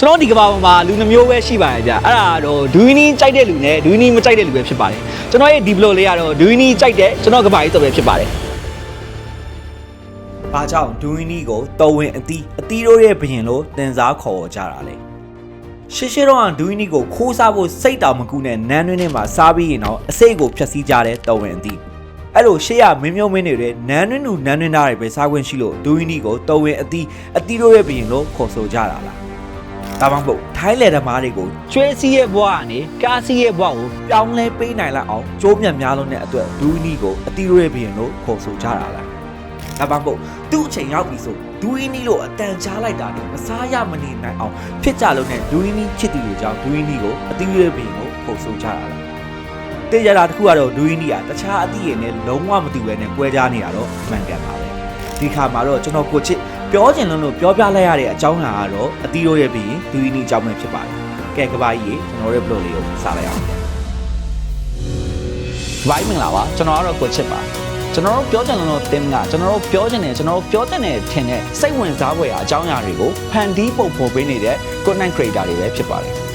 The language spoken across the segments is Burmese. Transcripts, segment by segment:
ကျွန်တော်ဒီကမ္ဘာပေါ်မှာလူနှမျိုးပဲရှိပါတယ်ဗျအဲ့ဒါတော့ဒူဝီနီကြိုက်တဲ့လူနဲ့ဒူဝီနီမကြိုက်တဲ့လူပဲဖြစ်ပါတယ်ကျွန်တော်ရဲ့ဒီဘလော့လေးကတော့ဒူဝီနီကြိုက်တဲ့ကျွန်တော်ကမ္ဘာကြီးတော့ပဲဖြစ်ပါတယ်။ဘာကြောင့်ဒူဝင်းနီကိုတော်ဝင်အသီးအသီးတို့ရဲ့ဘရင်လို့တင်စားခေါ်ကြတာလဲ။ရှေ့ရှေ့တော့ဒူဝင်းနီကိုခိုးစားဖို့စိတ်တောင်မကူနဲ့နန်းတွင်းထဲမှာစားပြီးရင်တော့အစိတ်ကိုဖျက်ဆီးကြတဲ့တော်ဝင်အသီး။အဲ့လိုရှေ့ရမင်းမျိုးမင်းတွေနန်းတွင်းလူနန်းတွင်းသားတွေပဲစားခွင့်ရှိလို့ဒူဝင်းနီကိုတော်ဝင်အသီးအသီးတို့ရဲ့ဘရင်လို့ခေါ်ဆိုကြတာလား။ ဒါမှမဟုတ်ထိုင်းလယ်သမားတွေကိုကျွဲစီးရဲ့ဘဝကနေကားစီးရဲ့ဘဝကိုပြောင်းလဲပေးနိုင်လောက်အောင်ကြိုးမြတ်များလုံးတဲ့အတွက်ဒူဝီနီကိုအတီရိုရဲ့ဘီရင်လို့ခေါ်ဆိုကြတာလားဒါပေမဲ့သူ့အချိန်ရောက်ပြီဆိုဒူဝီနီလို့အတန်ချားလိုက်တာနဲ့မစားရမနေနိုင်အောင်ဖြစ်ကြလို့နဲ့ဒူဝီနီချစ်သူတွေကြောင့်ဒူဝီနီကိုအတီရိုရဲ့ဘီရင်လို့ခေါ်ဆိုကြတာလားတေးကြတာတစ်ခုကတော့ဒူဝီနီကတခြားအတီးရနဲ့လုံးဝမတူပဲနဲ့ကွဲပြားနေတာတော့မှန်ကန်ပါပဲဒီခါမှာတော့ကျွန်တော်ကိုချစ် ပြောချင်လုံးလို့ပြောပြလိုက်ရတဲ့အကြောင်းအရာကတော့အတီရိုရဲ့ဘီရင်ဒူဝီနီအကြောင်းပဲဖြစ်ပါတယ်ကဲကဘာကြီးရေကျွန်တော်ရဲ့ဘလော့လေးကိုစားလိုက်အောင်ဘိုင်းမင်္ဂလာပါကျွန်တော်ကတော့ကိုချစ်ပါကျွန်တော်တို့ပြောချင်လို့တင်ကကျွန်တော်တို့ပြောချင်တယ်ကျွန်တော်တို့ပြောတဲ့နဲ့ထင်တဲ့စိတ်ဝင်စားဖွယ်အကြောင်းအရာတွေကိုဖန်တီးပုံဖော်ပေးနေတဲ့ content creator တွေပဲဖြစ်ပါတယ်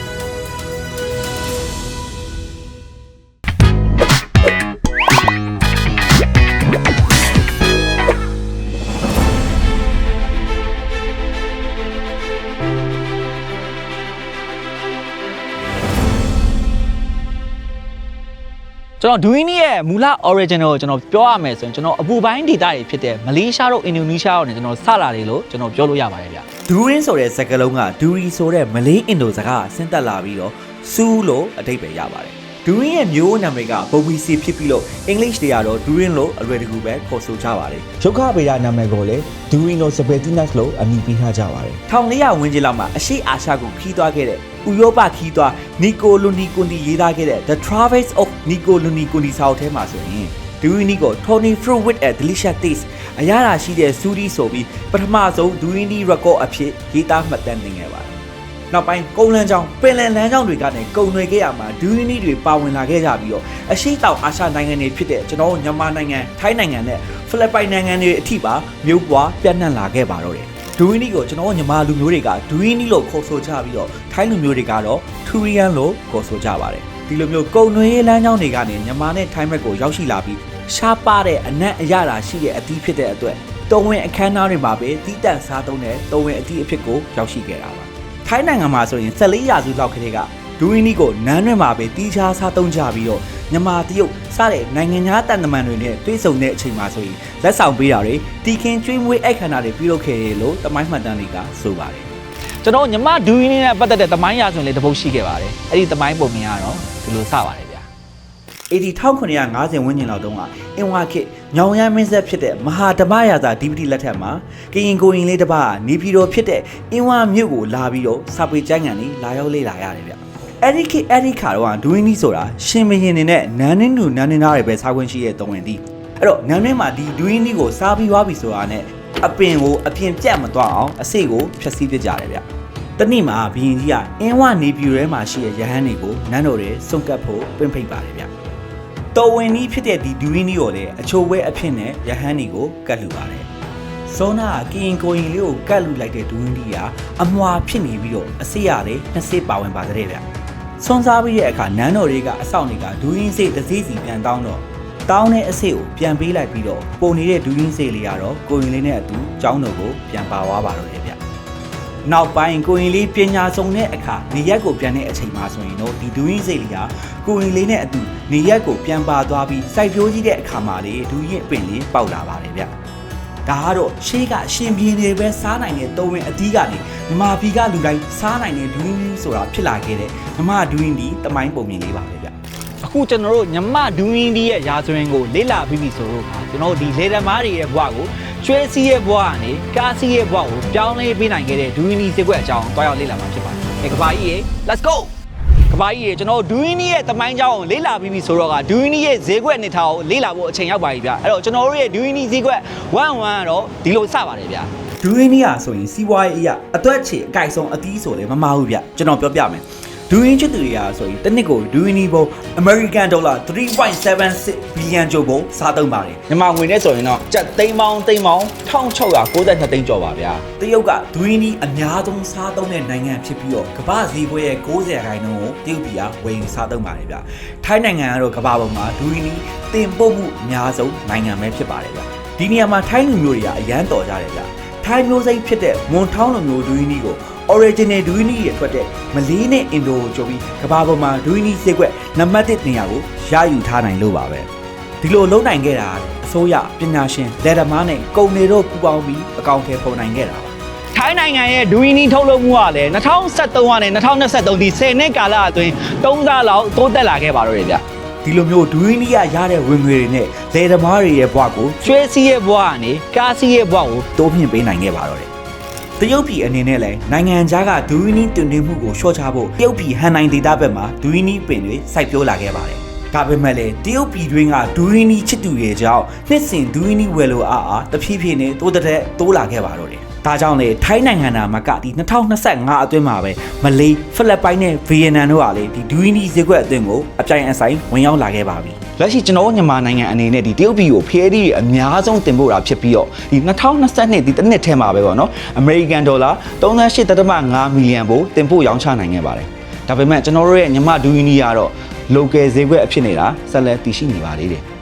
ကျွန်တော်ဒူဝီနီရဲ့မူလ original ကိုကျွန်တော်ပြောရမယ်ဆိုရင်ကျွန်တော်အပူပိုင်းဒေသတွေဖြစ်တဲ့မလေးရှားတို့အင်ဒိုနီးရှားတို့နဲ့ကျွန်တော်စလာတယ်လို့ကျွန်တော်ပြောလို့ရပါတယ်ဗျဒူရင်းဆိုတဲ့စကားလုံးကဒူရီဆိုတဲ့မလေးအင်ဒိုစကားဆင်းသက်လာပြီးတော့စူးလို့အဓိပ္ပာယ်ရပါတယ် ဒူရင်းရဲ့မျိုးနာမည်ကဘုံဘီစီဖြစ်ပြီးလို့အင်္ဂလိပ်တွေကတော့ဒူရင်းလို့အလွယ်တကူပဲခေါ်ဆိုကြပါတယ်ရုက္ခဗေဒနာမည်ကိုလည်း Duino Sabetinus လို့အမည်ပေးထားကြပါတယ်1400ဝန်းကျင်လောက်မှာအရှိအာရှကိုခီးသွားခဲ့တဲ့ဥရောပခီးသွားနီကိုလူနီကွန်တီရေးသားခဲ့တဲ့ The Travels of Nico Luni စာအုပ်ထဲမှာဆိုရင်ဒူရီနီကို Tony Fruit with a delicious taste အရသာရှိတဲ့စူးဒီဆိုပြီးပထမဆုံးဒူရီနီ record အဖြစ်ရေးသားမှတ်တမ်းတင်ခဲ့ပါတယ်။ နောက်ပိုင်းကုန်းလန်းချောင်းပင်လယ်လန်းချောင်းတွေကနေကုံတွေခဲ့ရမှာဒူရီနီတွေပါဝင်လာခဲ့ကြပြီးတော့အရှိတောင်အာရှနိုင်ငံတွေဖြစ်တဲ့ကျွန်တော်တို့မြန်မာနိုင်ငံထိုင်းနိုင်ငံနဲ့ဖိလစ်ပိုင်နိုင်ငံတွေအထိပါမြို့ပွားပြန့်နှံ့လာခဲ့ပါတော့တယ်။ဒူဝီနီကိုကျွန်တော်တို့ညီမလူမျိုးတွေကဒူဝီနီလို့ခေါ်ဆိုကြပြီးတော့ထိုင်းလူမျိုးတွေကတော့ထူရီယန်လို့ခေါ်ဆိုကြပါတယ်ဒီလိုမျိုးကုံနွေးလမ်းကြောင်းတွေကနေညီမနဲ့ထိုင်းဘက်ကိုရောက်ရှိလာပြီးရှားပါတဲ့အနက်အရသာရှိတဲ့အသီးဖြစ်တဲ့အတွက်တုံးဝင်အခမ်းအနားတွေမှာပဲတီးတန့်စားသုံးတဲ့တုံးဝင်အသီးအဖြစ်ကိုရောက်ရှိခဲ့တာပါ ထိုင်းနိုင်ငံမှာဆိုရင်14ရာစုလောက်ကလေးကဒူဝီနီကိုနန်းတွင်မှာပဲတီးခြားစားသုံးကြပြီးတော့မြန်မာတရုတ်စတဲ့နိုင်ငံခြားတန်တမန်တွေနဲ့တွေ့ဆုံတဲ့အချိန်မှာဆိုရင်လက်ဆောင်ပေးတာတွေတီခင်ကျွေးမွေးအိတ်ခန္ဓာတွေပြုလုပ်ခဲ့တယ်လို့တမိုင်းမှတ်တမ်းတွေကဆိုပါတယ်ကျွန်တော်ညီမဒူဝီနီနဲ့ပတ်သက်တဲ့တမိုင်းရာဆိုရင်လည်းတစ်ပုတ်ရှိခဲ့ပါတယ်အဲ့ဒီတမိုင်းပုံမြင်ကတော့ဒီလိုစပါတယ်ဗျ AD 1950ဝန်းကျင်လောက်တုန်းကအင်ဝါခေတ်ညောင်ရမ်းမင်းဆက်ဖြစ်တဲ့မဟာဓမ္မရာဇာဒီပတိလက်ထက်မှာကရင်ကိုရင်လေးတစ်ပါးကနေပြည်တော်ဖြစ်တဲ့အင်ဝါမြို့ကိုလာပြီးတော့စာပေကျမ်းဂန်လေးလာရောက်လေ့လာရတယ်ဗျအဲ့ဒီခေတ်အဲ့ဒီခါတော့ဒူဝင်းနီဆိုတာရှင်မရင်နေနဲ့နန်းနှင်းလူနန်းနှင်းသားတွေပဲစားခွင့်ရှိတဲ့တုံးဝင်သည်အဲ့တော့နန်းနှင်းမှာဒီဒူဝင်းနီကိုစားပြီးသွားပြီဆိုတာနဲ့အပင်ကိုအပြင်ပြတ်မသွားအောင်အစိတ်ကိုဖျက်ဆီးပစ်ကြတယ်ဗျတနေ့မှာဘီရင်ကြီးကအင်းဝနေပြည်တော်ထဲမှာရှိတဲ့ရဟန်းတွေကိုနန်းတော်တွေစွန့်ကပ်ဖို့ပင့်ဖိတ်ပါတယ်ဗျ တော်ဝင်နီးဖြစ်တဲ့ဒီဒူရင်းနီကိုလည်းအချိုးဝဲအဖြစ်နဲ့ရဟန်းနီကိုကတ်လူပါတယ်။စောနာကကရင်ကိုရင်လေးကိုကတ်လူလိုက်တဲ့ဒူရင်းနီကအမွာဖြစ်နေပြီးတော့အစိရလေးနှစ်စိပါဝင်ပါတဲ့ဗျ။ဆွန်စားပြီးတဲ့အခါနန်းတော်တွေကအဆောက်တွေကဒူရင်းစိတ်တစ်စိစီပြန်တောင်းတော့တောင်းတဲ့အစိကိုပြန်ပေးလိုက်ပြီးတော့ပုံနေတဲ့ဒူရင်းစိတ်လေးကတော့ကိုရင်လေးနဲ့အတူကျောင်းတော်ကိုပြန်ပါသွားပါတော့တယ်ဗျ။ နောက်ပိုင်းကိုရင်လေးပညာစုံတဲ့အခါနေရက်ကိုပြန်တဲ့အချိန်မှာဆိုရင်တော့ဒီဒူးရင်စိတ်လေးဟာကိုရင်လေးနဲ့အတူနေရက်ကိုပြန်ပါသွားပြီးစိုက်ပျိုးကြီးတဲ့အခါမှာလေဒူးရင်အပင်လေးပေါက်လာပါတယ်ဗျဒါကတော့ရှေးကအရှင်ပြင်းနေပဲစားနိုင်တဲ့တုံးဝင်အသီးကနေမြမဘီကလူတိုင်းစားနိုင်တဲ့ဒူးရင်ဆိုတာဖြစ်လာခဲ့တဲ့မြမဒူးရင်ဒီတမိုင်းပုံမြင်လေးပါပဲဗျ အခုကျွန်တော်တို့ညီမဒူဝီနီရဲ့ရာဇဝင်ကိုလေ့လာပြီးပြီဆိုတော့ကျွန်တော်တို့ဒီလေသမားတွေရဲ့ဘဝကိုကျွဲစီးရဲ့ဘဝကနေကားစီးရဲ့ဘဝကိုပြောင်းလဲပေးနိုင်ခဲ့တဲ့ဒူဝီနီစေကွက်အကြောင်းတွားရောက်လေ့လာမှာဖြစ်ပါတယ်။ဒီကဘာကြီးရေ let's go ကဘာကြီးရေကျွန်တော်ဒူဝီနီရဲ့တမိုင်းကြောင်းကိုလေ့လာပြီးပြီဆိုတော့ကဒူဝီနီရဲ့ဈေးကွက်အနေထားကိုလေ့လာဖို့အချိန်ရောက်ပါပြီဗျ။အဲ့တော့ကျွန်တော်တို့ရဲ့ဒူဝီနီဈေးကွက်1 1ကတော့ဒီလိုစပါတယ်ဗျ။ဒူးရင်နီယာဆိုရင်စီးပွားရေးအရာအတွက်ချေအကြိုက်ဆုံးအသီးဆိုလည်းမမဟုတ်ဗျကျွန်တော်ပြောပြမယ် ဒူရင်းချစ်သူတွေကဆိုရင်တစ်နှစ်ကိုဒူရင်းနီဘုံ American Dollar 3.76 billion ကျော်ကိုစားသုံးပါတယ်မြန်မာငွေနဲ့ဆိုရင်တော့ကျပ်သိန်းပေါင်းသိန်းပေါင်း1692သိန်းကျော်ပါဗျာတရုတ်ကဒူရင်းနီအများဆုံးစားသုံးတဲ့နိုင်ငံဖြစ်ပြီးတော့ကမ္ဘာဈေးကွက်ရဲ့90ရာခိုင်နှုန်းကိုတရုတ်ပြည်ကဝယ်ယူစားသုံးပါတယ်ဗျထိုင်းနိုင်ငံကတော့ကမ္ဘာပေါ်မှာဒူရင်းနီတင်ပို့မှုအများဆုံးနိုင်ငံပဲဖြစ်ပါတယ်ဗျဒီနေရာမှာထိုင်းလူမျိုးတွေကအရန်တော်ကြတယ်ဗျထိုင်းမျိုးစိတ်ဖြစ်တဲ့မွန်ထောင်းလူမျိုးဒူရင်းနီကို original ဒူရင်းနီရဲ့ထွက်တဲ့မလေးနဲ့အင်ဒိုကိုကြိုပြီးကမ္ဘာပေါ်မှာဒူရင်းနီဈေးကွက်နံပါတ်1နေရာကိုရယူထားနိုင်လို့ပါပဲဒီလိုလုံးနိုင်ခဲ့တာအစိုးရပညာရှင်လက်ဓမားနဲ့ကုန်တွေတို့ပူးပေါင်းပြီးအကောင့်ထဲပုံနိုင်ခဲ့တာပါထိုင်းနိုင်ငံရဲ့ဒူယီနီထုတ်လုပ်မှုကလည်း2023ကနေ2023ဒီ10နှစ်ကာလအတွင်း3ဆလောက်တိုးတက်လာခဲ့ပါတော့တယ်ဗျဒီလိုမျိုးဒူရင်းနီးရရတဲ့ဝင်ငွေတွေနဲ့လယ်သမားတွေရဲ့ဘဝကိုကျွဲစီးရဲ့ဘဝကနေကားစီးရဲ့ဘဝကိုတိုးမြှင့်ပေးနိုင်ခဲ့ပါတော့တယ်။ တရုတ်ပြည်အနေနဲ့လည်းနိုင်ငံခြားကဒူရင်းနီးတွင်တင်မှုကိုလျှော့ချဖို့တရုတ်ပြည်ဟန်နိုင်ဒေသဘက်မှာဒူရင်းနီးပင်တွေစိုက်ပျိုးလာခဲ့ပါတယ်။ဒါပေမဲ့လည်းတရုတ်ပြည်တွင်းကဒူရင်းနီးချစ်သူတွေကြောင့်နှစ်စဉ်ဒူရင်းနီးဝယ်လိုအားအားတဖြည်းဖြည်းနဲ့တိုးတက်တက်တိုးလာခဲ့ပါတော့တယ်။ ဒါကြောင့်လေထိုင်းနိုင်ငံသားမကဒီ2025အတွင်းမှာပဲမလေးဖိလစ်ပိုင်နဲ့ဗီယက်နမ်တို့ကလေဒီဒူရင်းနီးဈေးကွက်အတွင်းကိုအပြိုင်အဆိုင်ဝင်ရောက်လာခဲ့ပါပြီ။လက်ရှိကျွန်တော်တို့မြန်မာနိုင်ငံအနေနဲ့ဒီတရုတ်ပြည်ကိုဖျဲသီးအများဆုံးတင်ပို့တာဖြစ်ပြီးတော့ဒီ2022ဒီတစ်နှစ်ထဲမှာပဲပေါ့နော်အမေရိကန်ဒေါ်လာ38.5မီလီယံပိုတင်ပို့ရောင်းချနိုင်ခဲ့ပါတယ်ဒါပေမဲ့ကျွန်တော်တို့ရဲ့မြန်မာဒူယီနီကတော့ local ဈေးကွက်အဖြစ်နေတာဆက်လက်တည်ရှိနေပါသေးတယ်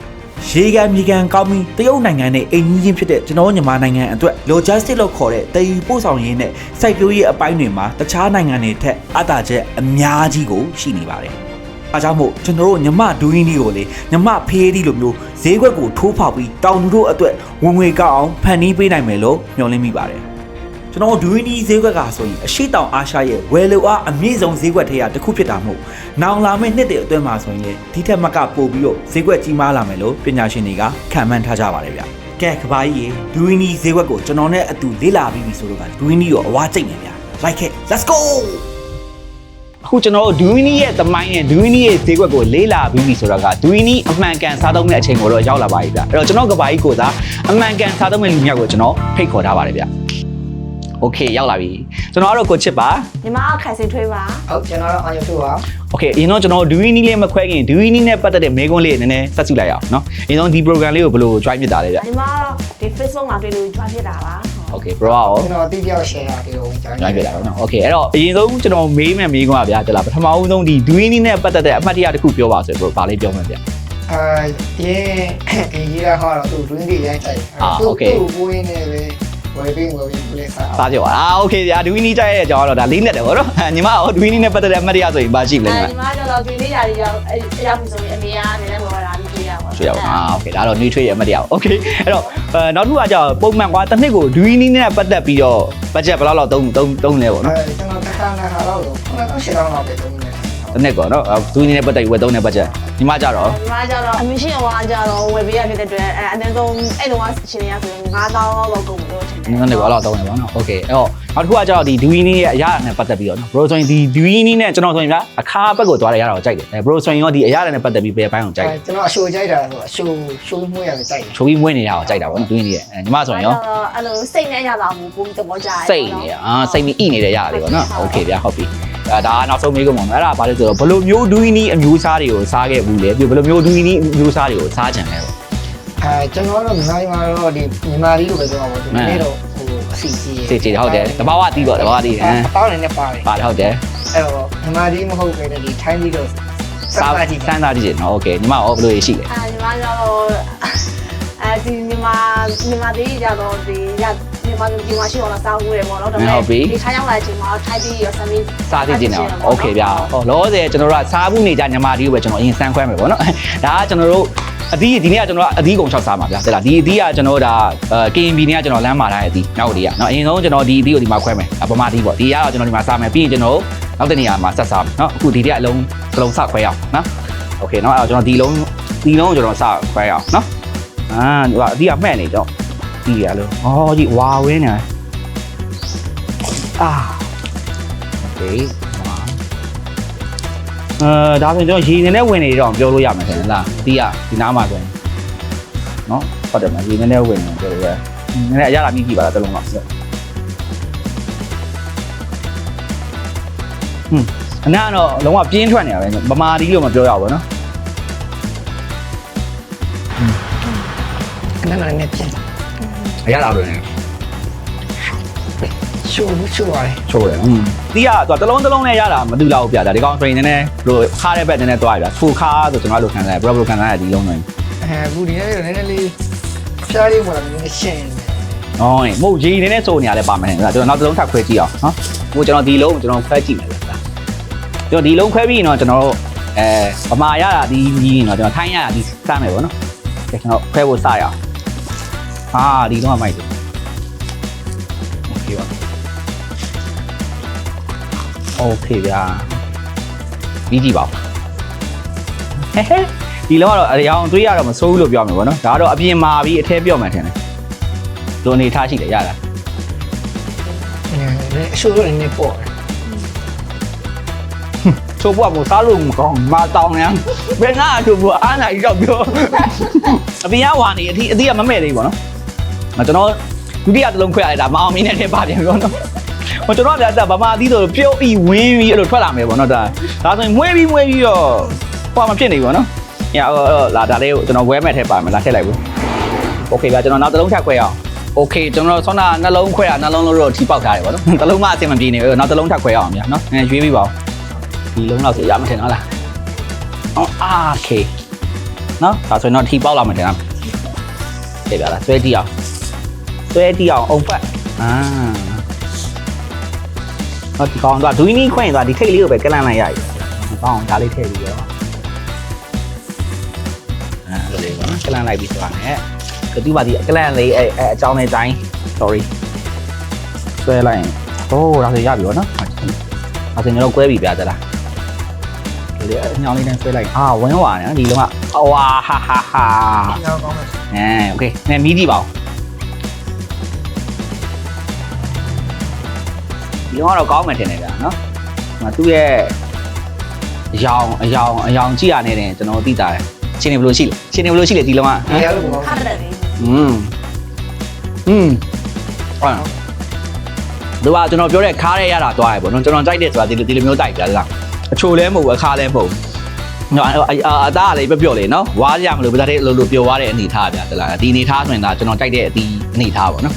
ရေကန်မြေကန်ကောင်းပြီးတရုတ်နိုင်ငံနဲ့အိမ်ကြီးချင်းဖြစ်တဲ့ကျွန်တော်တို့မြန်မာနိုင်ငံအတွက် logistic လို့ခေါ်တဲ့တည်ယူပို့ဆောင်ရေးနဲ့စိုက်ပျိုးရေးအပိုင်းတွေမှာတခြားနိုင်ငံတွေထက်အတားချက်အများကြီးကိုရှိနေပါတယ်။အားကြောင့်မို့ကျွန်တော်တို့ညမဒူးရင်းဒီကိုလေညမဖေးဒီလိုမျိုးဈေးကွက်ကိုထိုးဖောက်ပြီးတောင်သူတို့အတွက်ဝင်ငွေကောက်အောင်ဖန်တီးပေးနိုင်မယ်လို့မျှော်လင့်မိပါတယ်။ ကျွန်တော်ဒူးရင်းဒီဈေးကွက်ကဆိုရင်အရှိတောင်အာရှရဲ့ဝယ်လိုအားအမြင့်ဆုံးဈေးကွက်ထဲကတစ်ခုဖြစ်တာမို့နောင်လာမယ့်နှစ်တွေအတွင်းမှာဆိုရင်လေဒီထက်မကပို့ပြီးတော့ဈေးကွက်ကြီးမားလာမယ်လို့ပညာရှင်တွေကခန့်မှန်းထားကြပါတယ်ဗျ။ကဲကဘာကြီးရေဒူးရင်းဒီဈေးကွက်ကိုကျွန်တော်နဲ့အတူလေ့လာပြီးပြီဆိုတော့ကဒူးရင်းဒီကိုအဝါကျိတ်နေဗျာ။ Like it let's go အခုကျွန်တော်တို့ဒူယီနီရဲ့သမိုင်းနဲ့ဒူယီနီရဲ့ဈေးကွက်ကိုလေးလာပြီးပြီဆိုတော့ကဒူယီနီအမှန်ကန်စားသုံးတဲ့အချိန်ကိုတော့ရောက်လာပါပြီဗျအဲ့တော့ကျွန်တော်ကဘာကြီးကိုသာအမှန်ကန်စားသုံးတဲ့လူမျိုးကိုကျွန်တော်ဖိတ်ခေါ်ထားပါတယ်ဗျ โอเคရောက်လာပြီကျွန်တော်ကတော့ကိုချစ်ပါ ညီမကခိုင်စင်ထွေးပါ ဟုတ်ကျွန်တော်တို့အောင်ရတူပါ โอเคအရင်တော့ကျွန်တော်ဒူယီနီလေးမခွဲခင်ဒူယီနီနဲ့ပတ်သက်တဲ့မေးခွန်းလေးနည်းနည်းဆက်စုလိုက်အောင်เนาะအရင်ဆုံးဒီ program လေးကိုဘယ်လို join ဖြစ်တာလဲဗျ ညီမကတော့ဒီ Facebook မှာတွေ့လို့ join ဖြစ်တာပါ โอเค bro ရော ကျွန်တော်တိကျ share ရပြီးတော့ join join ဖြစ်တာပေါ့နော်โอเคအဲ့တော့အရင်ဆုံးကျွန်တော်မေးမယ်မေးခွန်းပါဗျာတလားပထမဦးဆုံးဒီဒူယီနီနဲ့ပတ်သက်တဲ့အမှတ်တရတစ်ခုပြောပါဆိုဘယ်ဘာလေးပြောမှာဗျ အဲဒီဒီကြီးရဟောတော့သူ drink တွေရိုက်တိုက်သူကိုင်းနေပဲ ဝယ်ပြီးဝယ်ပြီးလက်စား စားကြောအာโอเคဗျာဒူဝီနီကြိုက်ရဲ့အကြောင်းကတော့ဒါလေးနဲ့တယ်ဗောနော်ညီမရောဒူဝီနီနဲ့ပတ်သက်တဲ့အမှတ်တရဆိုရင်ဘာရှိမလဲ အဲ ညီမ ညီမကတော့ဒီနေ့ရာတွေရောက်အဲရောက်ပြီဆိုရင်အမေကလည်းလည်းဝယ်လာပြီးတွေ့ရပါ ဆွေရပါအာโอเคဒါတော့ nutrient ရဲ့အမှတ်တရပါโอเคအဲ့တော့အဲနောက်တစ်ခုကကြောင့်ပုံမှန်ကွာတစ်နှစ်ကိုဒူဝီနီနဲ့ပတ်သက်ပြီးတော့ budget ဘယ်လောက်လောက်သုံးသုံးသုံးလဲဗောနော် အဲကျွန်တော်တစ်ခါနဲ့ခါတော့တော့ရှင်းတော့တော့ပဲတုံးနေ တစ်နှစ်ကောနော်ဒူဝီနီနဲ့ပတ်သက်ပြီးဝယ်သုံးတဲ့ budget ညီမကြတော့ ညီမကျတော့အမေရှိအောင်ကကျတော့ဝယ်ပေးရဖြစ်တဲ့အတွက်အဲအနည်းဆုံးအဲ့လိုကအချိန်ရဆိုရင်9000လောက်ကုန်လို့ထင်တယ် နည်းနည်းဘာလောက်သုံးလဲဗောနော်โอเคအဲ့တော့နောက်တစ်ခုကကြောင့်ဒီဒူဝီနီရဲ့အရာနဲ့ပတ်သက်ပြီးတော့နော် bro ဆိုရင်ဒီဒူဝီနီနဲ့ကျွန်တော်ဆိုရင်ဗျာအခါဘက်ကိုသွားရရတာကိုကြိုက်တယ်အဲ bro ဆိုရင်ရောဒီအရာနဲ့ပတ်သက်ပြီးဘယ်ပိုင်းအောင်ကြိုက်လဲ ကျွန်တော်အရှိုးကြိုက်တာဆိုအရှိုးရှိုးမှုရတယ်ကြိုက်တယ် ချိုးပြီးမွေးနေတာကိုကြိုက်တာဗောနော်ဒူဝီနီရဲ့အဲညီမဆိုရင်ရော အဲ့လိုစိတ်နဲ့ရတာဘူးပုံသဘောကျတယ် စိတ်နေရအာစိတ်မီဣနေတဲ့ရတယ်ပေါ့နော်โอเคဗျာဟုတ်ပြီ အဲဒါကနောက်ဆုံးမေးခွန်းပါမယ်အဲ့ဒါဘာလဲဆိုတော့ဘယ်လိုမျိုးဒူးနီအမျိုးစားတွေကိုစားခဲ့ဘူးလဲပြီးဘယ်လိုမျိုးဒူးနီအမျိုးစားတွေကိုစားကြံလဲပေါ့ အဲကျွန်တော်တို့မြန်မာမှာတော့ဒီမြန်မာလေးလိုပဲပြောပါဘူးဒီနေ့တော့ဟိုအစီကြီး စေချေဟုတ်တယ်တဘာဝတီးပေါ့တဘာဝတီးဟမ် တောင်းနေနဲ့ပါတယ် ပါတယ်ဟုတ်တယ် အဲ့တော့မြန်မာလေးမဟုတ်ပဲဒီ time လေးတော့ စား စားကြည့် စမ်းစားကြည့်တယ်နော်โอเคညီမရောဘယ်လိုရရှိလဲ အဲညီမကျတော့ အဲဒီညီမညီမသေးကြတော့ဒီရညီမဒီမရှိတော့စားဦးတယ်ပေါ့နော်ဒါပေမဲ့ဒီခါရောက်လာချိန်မှာထိုက်ပြီးရဆမီး စားသိကျင်တယ်โอเคဗျာဟောလောဆယ်ကျွန်တော်တို့ကစားဘူးနေကြညီမတီးကိုပဲကျွန်တော်အရင်စမ်းခွဲမယ်ပေါ့နော်ဒါကကျွန်တော်တို့အသီးဒီနေ့ကကျွန်တော်ကအသီးကုန်ချောက်စားမှာဗျာတဲ့လားဒီအသီးကကျွန်တော်တို့ဒါ KNB နဲ့ကကျွန်တော်လမ်းမာထားတဲ့အသီးနောက်ဒီကနော်အရင်ဆုံးကျွန်တော်ဒီအသီးကိုဒီမှာခွဲမယ်ဗမာတီးပေါ့ဒီကတော့ကျွန်တော်ဒီမှာစားမယ်ပြီးရင်ကျွန်တော်နောက်တစ်နေရာမှာဆက်စားမယ်နော်အခုဒီတည်းအလုံးကလုံးစခွဲအောင်နော်โอเคနော်အဲ့တော့ကျွန်တော်ဒီလုံးဒီလုံးကိုကျွန်တော်စခွဲအောင်နော် 啊，哇，你要买那种，你呀喽，哦，你哇喂呢？啊，OK，哇，呃，ဒါဆိုရင်ကျွန်တော်ရေနည်းနည်းဝင်နေတော့ပြောလို့ရမှာတယ်လား။ဒီကဒီနားမှာဆိုရင်နော်ဟုတ်တယ်မရေနည်းနည်းဝင်နေပြောလို့ရ။နည်းနည်းအရလာမိကြည့်ပါလားတလုံးတော့ဆက်။ဟွန်းအနားတော့လုံးဝပြင်းထွက်နေတာပဲဗမာဒီလို့မပြောရဘူးနော်။ ခဏခဏနဲ့ပြင်အရသာလို့နေရှိုးရှိုးရတယ်ချိုးတယ်อืมတီးရတော့တလုံးတလုံးနဲ့ရတာမတူတော့ဘူးပြတာဒီကောင်ဆိုရင်နည်းနည်းလို့ခါတဲ့ဘက်နည်းနည်းသွားရပြဖူခါဆိုကျွန်တော်အဲ့လိုခံစားရဘယ်လိုခံစားရဒီလုံးလုံးအဲအခုဒီနေ့နည်းနည်းလေးဖျားလေးပေါ်လာနည်းနည်းရှင်း။အော်မဟုတ်ရေးနည်းနည်းစိုးနေရလဲပါမယ်။ကျွန်တော်နောက်တစ်လုံးထပ်ခွဲကြည့်အောင်နော်။ဟိုကျွန်တော်ဒီလုံးကျွန်တော်ခွဲကြည့်မယ်ဗျာ။ကျွန်တော်ဒီလုံးခွဲပြီးရင်တော့ကျွန်တော်တို့အဲဗမာရတာဒီကြီးရင်တော့ကျွန်တော်ထိုင်းရတာဒီစမ်းမယ်ပေါ့နော်။ကဲကျွန်တော်ခွဲဖို့စရအောင်။ ဟာဒီလုံးကမိုက်တယ်။ Okay ပါ။ Okay ဗျာ။ပြီးကြည့်ပါဦး။ဟဲဟဲဒီလုံးကတော့အရောင်တွေးရတော့မစိုးဘူးလို့ပြောမှာပေါ့နော်။ဒါကတော့အပြင်မာပြီးအထဲပြော့မှထင်တယ်။လိုအနေထားရှိတယ်ရတာအဲရှိုးရနေပေါ့ချိုးပွားမို့စားလို့မကောင်းမတောင်းရမ်းဘယ်နာချိုးပွားအားနာကြီးတော့ပြောအပြင်ကဝါနေအတိအတိကမမဲ့သေးဘူးပေါ့နော်မ ကျွန်တော်ဒုတိယတစ်လုံးခွဲလိုက်တာမအောင်မင်းနဲ့တည်းပါပြန်ပြောနော်ဟိုကျွန်တော်ကလည်းဗမာသီးဆိုပြုတ်ပြီးဝင်းပြီးအဲ့လိုထွက်လာမယ်ပေါ့နော်ဒါဒါဆိုရင်မွေးပြီးမွေးပြီးတော့ဟိုမဖြစ်နေဘူးပေါ့နော်ညလာဒါလေးကိုကျွန်တော်ဝဲမဲ့ထဲပါမယ်လာထည့်လိုက်ဘူးโอเคဗျာကျွန်တော်နောက်တစ်လုံးထပ်ခွဲအောင်โอเคကျွန်တော်ဆောင်းတာနှလုံးခွဲတာနှလုံးလို့တော့ထိပေါက်ထားတယ်ပေါ့နော်တစ်လုံးမှအဆင်မပြေနေဘူးနောက်တစ်လုံးထပ်ခွဲအောင်ဗျာနော်ငါရွေးပြီးပါဦး ဒီလုံးလောက်ဆိုရမထင်တော့လားအော်အာโอเคနော်ဒါဆိုရင်တော့ထီပေါက်လာမှတင်လားပြေပြလားဆွဲတီးအောင် ဆွဲတီးအောင်အုံဖက်အာဟောဒီကောင်ကဒူးနီးခွင့်သွားဒီထိတ်လေးကိုပဲကလန့်လိုက်ရပြီဒီကောင်ဒါလေးထည့်ပြီးတော့အာလိုလေးပါကလန့်လိုက်ပြီးသွားတယ်ကတူပါဒီကလန့်လေးအဲအကြောင်းနဲ့တိုင်း sorry ဆွဲလိုက်ရင်ဟိုးဒါဆိုရပြီဗောနော်အဲ့ဒါဆိုကျွန်တော်ကွဲပြီပြကြလား ဒီလေအညောင်းလေးနဲ့ဆွဲလိုက်အာဝင်းဝါနေနော်ဒီလုံးကဝါဟာဟာဟာ ရောကောင်းတယ် အဲโอเคနဲ့မီးကြည့်ပါဦး ဒီလုံးကတော့ကောင်းမယ်ထင်တယ်ဗျာနော်ဟိုသူ့ရဲ့အယောင်အယောင်အယောင်ကြည့်ရနေတယ်ကျွန်တော်သိတာတယ်ချင်းနေဘယ်လိုရှိလဲချင်းနေဘယ်လိုရှိလဲဒီလုံးက အဲရလို့ကောင်း ခါတယ်လေ อืมอืมအာဒီကကျွန်တော်ပြောတဲ့ခါးရဲရတာသွားရပေါ့နော်ကျွန်တော်ကြိုက်တယ်ဆိုတာဒီလိုဒီလိုမျိုးတိုက်ပြလားအချိုလဲမဟုတ်ဘူးအခါလဲမဟုတ်ဘူးနော်အသားကလည်းပြပြော့လေနော်ဝါးရမလို့ဗဒါတဲ့လိုလိုပျော်သွားတဲ့အနေထားဗျာတလားဒီအနေထားဆိုရင်ဒါကျွန်တော်ကြိုက်တဲ့အတီးအနေထားပေါ့နော်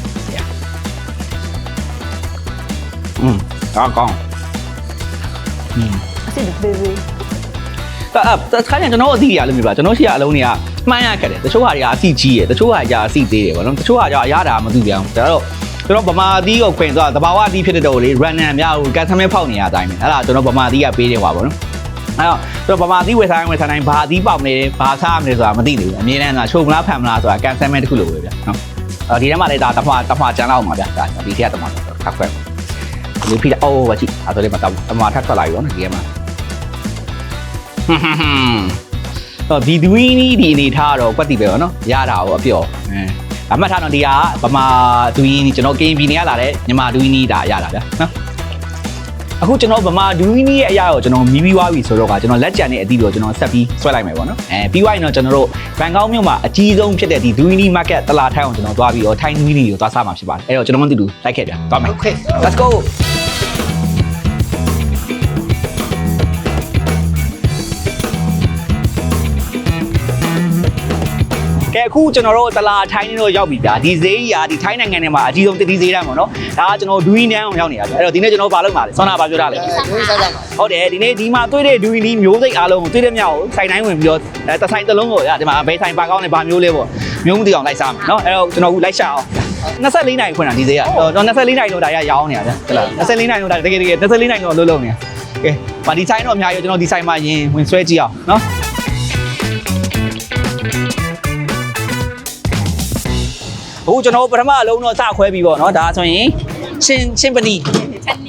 อืมကောင်းကောင်းอืม အစ်စ်သေးသေး တအဲ့ခါကျရင်ကျွန်တော်အစီအရလို့မျိုးပါကျွန်တော်ရှိရအလုံးတွေကမှန်းရခက်တယ်တချို့ဟာတွေကအစီကြီးရယ်တချို့ဟာကြီးကအစီသေးတယ်ဗောနော်တချို့ဟာကြီးအရတာမသိပြန်ဘူးဒါတော့ကျွန်တော်ဗမာသီးကိုခွင်သွားတဘာဝသီးဖြစ်တဲ့တော့လေ random များကိုကန်ဆယ်မဲဖောက်နေရတဲ့အတိုင်းပဲအဲ့ဒါကျွန်တော်ဗမာသီးကပေးတယ်ဟွာဗောနော်အဲ့တော့ကျွန်တော်ဗမာသီးဝယ်ဆိုင်ဝယ်ဆိုင်တိုင်းဘာသီးပေါက်နေတယ်ဘာစားမလဲဆိုတာမသိသေးဘူးအမြဲတမ်းကချိုမလားဖန်မလားဆိုတာကန်ဆယ်မဲတစ်ခုလိုပဲဗျာနော်အဲ့ဒီထဲမှာလည်းဒါတမတမကျန်တော့မှာဗျာဒါဒီထက်တမထပ်ခွဲ လေးဖိတာအိုးပါကြည့်ဒါဆိုလေးမတော့တမာထထွက်လာပြီပေါ့နော်ဒီထဲမှာတော့ဒီဒွီနီဒီအနေထားတော့ကွက်တီပဲပေါ့နော်ရတာကိုအပြော့အဲအမှတ်ထားတော့ဒီကဗမာဒွီနီကျွန်တော်ကင်ပီနေရလာတဲ့ညီမဒွီနီဒါရတာဗျာနော်အခုကျွန်တော်ဗမာဒူးနီးရဲ့အရာကိုကျွန်တော်မီးပြီးွားပြီဆိုတော့ကကျွန်တော်လက်ကြံတဲ့အသည့်ကိုကျွန်တော်ဆက်ပြီးဆွဲလိုက်မယ်ပေါ့နော်အဲပြီးွားရင်တော့ကျွန်တော်တို့ဘန်ကောက်မြို့မှာအကြီးဆုံးဖြစ်တဲ့ဒီဒူးနီး market တလာထိုင်းအောင်ကျွန်တော်သွားပြီးတော့ထိုင်းနီးနီးကိုသွားစားမှာဖြစ်ပါတယ်အဲ့တော့ကျွန်တော်မသိဘူးလိုက်ခဲ့ပြန်သွားမယ် Okay let's go အခုကျွန်တော်တို့တလာထိုင်းနေတော့ရောက်ပြီဗျာဒီဈေးကြီးကဒီထိုင်းနိုင်ငံထဲမှာအကြီးဆုံးတတိဈေးတန်းပေါ့နော်ဒါကကျွန်တော်ဒူးနီးနန်းအောင်ရောက်နေတာဗျအဲ့တော့ဒီနေ့ကျွန်တော်ဘာလုပ်မှာလဲဆောနာဘာပြောတာလဲဒီစားကြပါဟုတ်တယ်ဒီနေ့ဒီမှာတွေ့တဲ့ဒူးနီးမျိုးစိတ်အားလုံးကိုတွေ့တဲ့မြောက်ကိုဆိုင်တိုင်းဝင်ပြီးတော့အဲတစ်ဆိုင်တစ်လုံးကိုရဒီမှာဘယ်ဆိုင်ပါကောင်းလဲဘာမျိုးလဲပေါ့မျိုးမသိအောင်လိုက်စားမယ်နော်အဲ့တော့ကျွန်တော်အခုလိုက်ရှာအောင်24နိုင်ခွင့်တာဒီဈေးကတော့24နိုင်လို့ဒါရရောင်းနေတာဗျဟုတ်လား24နိုင်လို့ဒါတကယ်တကယ်24နိုင်လို့လုံးလုံးနေတာကဲပါဒီဆိုင်တော့အများကြီးကျွန်တော်ဒီဆိုင်မှာရင်ဝင်ဆွဲကြည့်အောင်နော် အခုကျွန်တော်ပထမအလုံးတော့စခွဲပြီးပေါ့နော်ဒါဆိုရင်ချင်းချင်းပနီ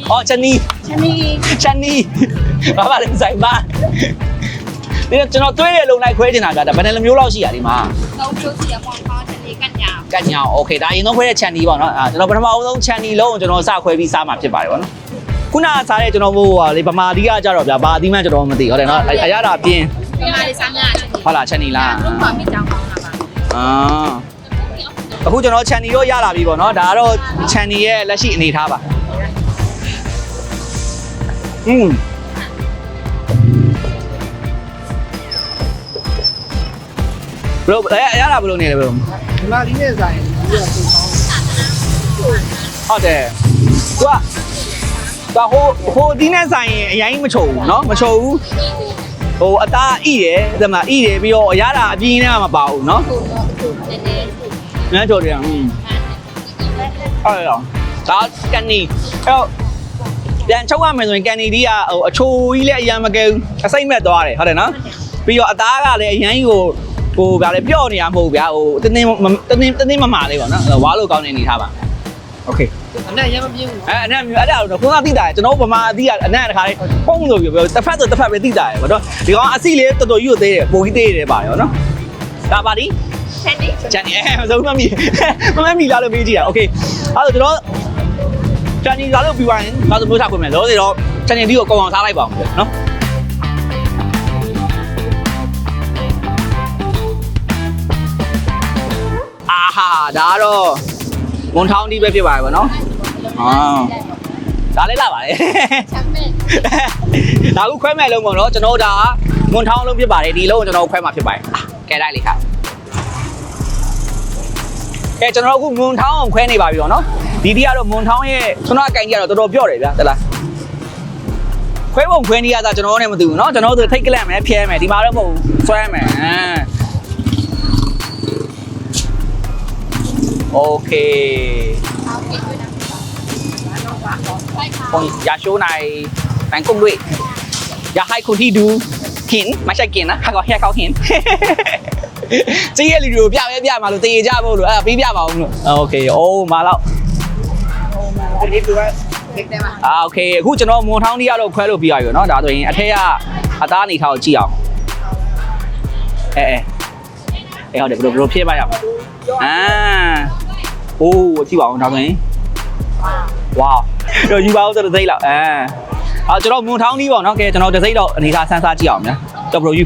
ဟောချန်နီ ချမီ ချန်နီဘာပါလဲဆိုင်ပါဒီတော့ကျွန်တော်တွေးတဲ့လုံလိုက်ခွဲတင်တာကဒါဘယ်နှလုံးမျိုးလောက်ရှိရဒီမှာ တော့ကျိုးစီရပေါင်းပေါင်းတယ်ကညာ ကညောင်โอเคဒါရင်တော့ခွဲတဲ့ချန်နီပေါ့နော်အာကျွန်တော်ပထမအဆုံးချန်နီလုံးကိုကျွန်တော်စခွဲပြီးစားမှာဖြစ်ပါတယ်ပေါ့နော်ခုနကစားတဲ့ကျွန်တော်ဟိုဟာလေဗမာဒီကကြတော့ဗျာဘာအသီးမှကျွန်တော်မသိဟုတ်တယ်နော်အအရတာပြင်း ဒီမှာလေးစားများတယ် ဟုတ်လားချန်နီလား ဘုရားမိတောင်းကောင်းတာပါ အာ အခုကျွန်တော် channel တော့ရလာပြီပေါ့နော်ဒါကတော့ channel ရဲ့လက်ရှိအနေထားပါอืมဘလို့ရရတာဘလို့နေလဲဘလို့ဒီမှာဒီနေ့ဆိုင်ဒီကသူကောင်းဟုတ်တယ်သူကသူဟိုဟိုဒီနေ့ဆိုင်ရင်အရင်မချုံဘူးเนาะမချုံဘူးဟိုအသားဣတယ်ဒါမှဣတယ်ပြီးတော့ရတာအပြင်းနဲ့မပါဘူးเนาะ နည်းနည်း နန်းချိုတယ်ဟင်းအဲ့တော့ဒါကန်နီအဲ့တော့ပြန်ချုပ်ရမယ်ဆိုရင်ကန်နီဒီကဟိုအချိုကြီးလည်းအရင်မကဲဘူးအစိမ့်မဲ့သွားတယ်ဟုတ်တယ်နော်ပြီးတော့အသားကလည်းအရင်ကြီးကိုဟိုဗျာလေပြော့နေရမဟုတ်ဗျာဟိုတင်းတင်းတင်းတင်းတင်းတင်းမမာလေးပေါ့နော်ဝါလို့ကောင်းနေနေထားပါโอเค အနဲ့ရမပြင်းဘူး အဲအနက်မျိုးအဲ့ဒါတော့ခုနကတိတာကျွန်တော်ဗမာအသီးကအနက်တခါလေးပုံလို့ပြောပြောတစ်ဖက်ဆိုတစ်ဖက်ပဲတိတာရယ်ပေါ့နော်ဒီကောင်အစီလေးတော်တော်ကြီးကိုသေးတယ်ပုံကြီးသေးတယ်ပါတယ်ပေါ့နော်ဒါပါဒီ ချန်ဒီ ဂျန်နီအဲမဆုံးမမီမမမီလာလို့မေးကြည့်တာโอเคအဲ့တော့ကျွန်တော်ဂျန်နီလာလို့ပြီးသွားရင်နောက်ဆုံးမျိုးထားခွင့်မယ်လောစီတော့ဂျန်နီဒီကိုကောင်းအောင်စားလိုက်ပါအောင်နော်အာဟာဒါကတော့ဝန်ထောင်းဒီပဲဖြစ်ပါရဲ့ဗောနော်အာဒါလေးလာပါလေ ချန်မဲ့ ဒါခုခွဲမဲ့လုံးပေါ့နော်ကျွန်တော်ဒါဝန်ထောင်းလုံးဖြစ်ပါတယ်ဒီလုံးကိုကျွန်တော်ခွဲမှာဖြစ်ပါတယ်အာကဲလိုက်လေခါ ကဲကျွန်တော်တို့အခုမွန်ထောင်းအောင်ခွဲနေပါပြီပေါ့နော်ဒီဒီကတော့မွန်ထောင်းရဲ့ဆွမ်းနာကင်ကြီးကတော့တော်တော်ပြော့တယ်ဗျာတလားခွဲပုံခွဲနေရတာကျွန်တော်နဲ့မသိဘူးเนาะကျွန်တော်တို့ထိတ်ကလန့်မယ်ဖျဲမယ်ဒီမှာတော့မဟုတ်ဘူးဆွဲမယ်အမ်โอเค โอเคด้วยนะไปค่ะ ผมอยากโชว์ในแบงกุ้งด้วยอยากให้คนที่ดูเห็นไม่ใช่กินนะให้เขาให้เขาเห็น ကြည့်ရလူတို့ပြပဲပြမှာလို့တည်ကြဖို့လို့အဲ့ဒါပြီးပြပါအောင်လို့โอเคအိုးมาแล้ว ဒီဒီကဒီတယ်မှာ အာโอเคအခုကျွန်တော်မွန်ထောင်းကြီးကတော့ခွဲလို့ပြီးပါပြီเนาะဒါဆိုရင်အထက်ကအသားအနေထားကိုကြည့်အောင်အဲအဲအဲဟုတ်တယ်ဘယ်လိုဘယ်လိုဖြည့်ပါရမလဲအာအိုးကြည့်ပါအောင်ဒါဆိုရင်ဝါတော့ယူပါဦးဆိုတော့သိလောက်အဲအော်ကျွန်တော်မွန်ထောင်းကြီးပေါ့เนาะကဲကျွန်တော်တစ်စိမ့်တော့အနေထားဆန်းစားကြည့်အောင်ညာတော့ဘယ်လိုယူ